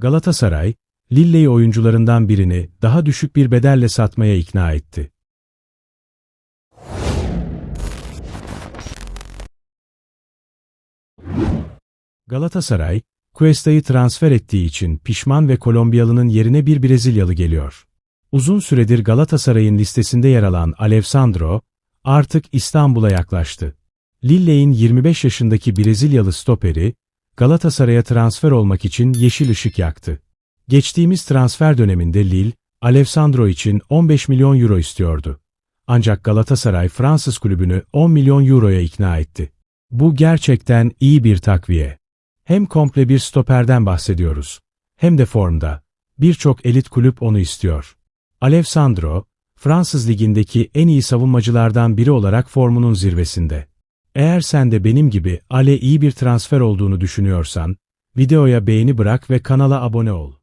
Galatasaray, Lille'yi oyuncularından birini daha düşük bir bedelle satmaya ikna etti. Galatasaray, Cuesta'yı transfer ettiği için pişman ve Kolombiyalı'nın yerine bir Brezilyalı geliyor. Uzun süredir Galatasaray'ın listesinde yer alan Alessandro, artık İstanbul'a yaklaştı. Lille'in 25 yaşındaki Brezilyalı stoperi, Galatasaray'a transfer olmak için yeşil ışık yaktı. Geçtiğimiz transfer döneminde Lille, Alessandro için 15 milyon euro istiyordu. Ancak Galatasaray Fransız kulübünü 10 milyon euroya ikna etti. Bu gerçekten iyi bir takviye. Hem komple bir stoperden bahsediyoruz, hem de formda. Birçok elit kulüp onu istiyor. Alessandro, Fransız ligindeki en iyi savunmacılardan biri olarak formunun zirvesinde. Eğer sen de benim gibi Ale iyi bir transfer olduğunu düşünüyorsan, videoya beğeni bırak ve kanala abone ol.